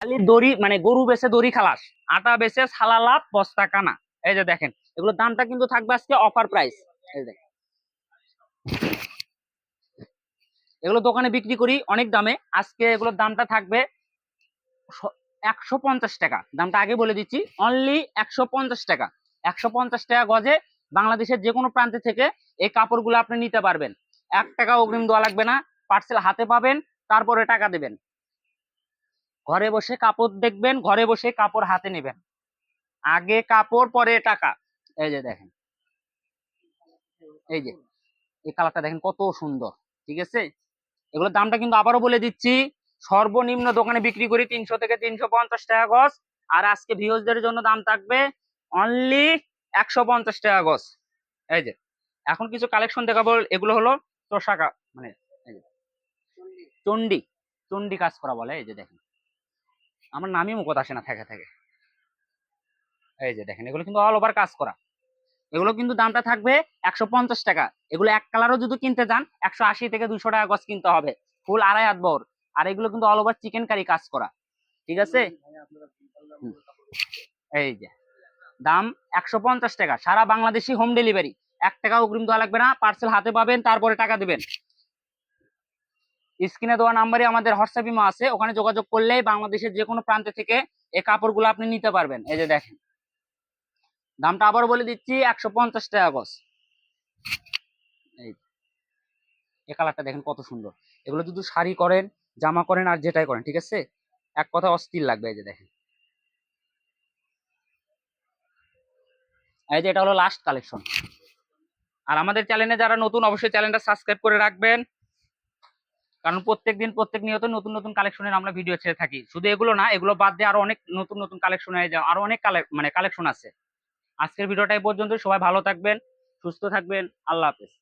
খালি দড়ি মানে গরু বেচে দড়ি খালাস, আটা বেচে সালালাত বস্তা কানা। এই যে দেখেন, এগুলোর দামটা কিন্তু থাকবে আজকে অফার প্রাইস এই দেখেন। এগুলো দোকানে বিক্রি করি, অনেক দামে। আজকে এগুলোর দামটা থাকবে একশো পঞ্চাশ টাকা। দামটা আগে বলে দিচ্ছি অনলি একশো পঞ্চাশ টাকা। একশো পঞ্চাশ টাকা গজে বাংলাদেশের যে কোনো প্রান্তে থেকে এই কাপড়গুলো আপনি নিতে পারবেন। এক টাকা অগ্রিম দেওয়া লাগবে না পার্সেল হাতে পাবেন, তারপরে টাকা দেবেন। ঘরে বসে কাপড় দেখবেন, ঘরে বসে কাপড় হাতে নেবেন। আগে কাপড়, পরে টাকা। এই যে দেখেন। এই যে, এই কালারটা দেখেন কত সুন্দর, ঠিক আছে? এগুলোর দামটা কিন্তু আবারও বলে দিচ্ছি, সর্বনিম্ন দোকানে বিক্রি করি তিনশো থেকে তিনশো পঞ্চাশ টাকা গজ, আর আজকে ভিউজদের জন্য দাম থাকবে অনলি একশো পঞ্চাশ টাকা গজ। এই যে, এখন কিছু কালেকশন দেখাবো, এগুলো হলো তোষাকা মানে চণ্ডী চণ্ডী কাজ করা বলে, এই যে দেখেন। আমার নামই মুখত আসে না, থেকে থেকে। এই যে দেখেন, এগুলো কিন্তু অল ওভার কাজ করা। এগুলো কিন্তু দামটা থাকবে একশো পঞ্চাশ টাকা। এগুলো এক কালারও যদি কিনতে যান, একশো আশি থেকে দুশো টাকা গছ কিনতে হবে। ফুল আড়াই হাত বহর আর এগুলো কিন্তু অল ওভার চিকেন কারি কাজ করা। ঠিক আছে? এই যে, দাম একশো পঞ্চাশ টাকা। সারা বাংলাদেশি হোম ডেলিভারি এক টাকা অগ্রিম দেওয়া লাগবে না পার্সেল হাতে পাবেন, তারপরে টাকা দেবেন। স্ক্রিনে দেওয়া নাম্বারে আমাদের হোয়াটসঅ্যাপ ইমো আছে, ওখানে যোগাযোগ করলেই বাংলাদেশের যে কোনো প্রান্ত থেকে এই কাপড়গুলো আপনি নিতে পারবেন। এই যে দেখেন। দামটা আবার বলে দিচ্ছি, একশো পঞ্চাশ টাকা গজ। এই এই কালারটা দেখেন কত সুন্দর। এগুলো যদি শাড়ি করেন, জামা করেন আর যেটাই করেন, ঠিক আছে? এক কথা অস্থির লাগবে, এই যে দেখেন। এই যে এটা হলো লাস্ট কালেকশন আর আমাদের চ্যানেলে যারা নতুন, অবশ্যই চ্যানেলটা সাবস্ক্রাইব করে রাখবেন। কারণ প্রত্যেক দিন প্রত্যেক নিয়ত নতুন নতুন কালেকশনের আমরা ভিডিও ছেড়ে থাকি। শুধু এগুলো না, এগুলো বাদ দিয়ে আরও অনেক নতুন নতুন কালেকশন হয়ে যায় আরও অনেক মানে কালেকশন আছে। আজকের ভিডিওটা এই পর্যন্ত সবাই ভালো থাকবেন, সুস্থ থাকবেন। আল্লাহ হাফেজ।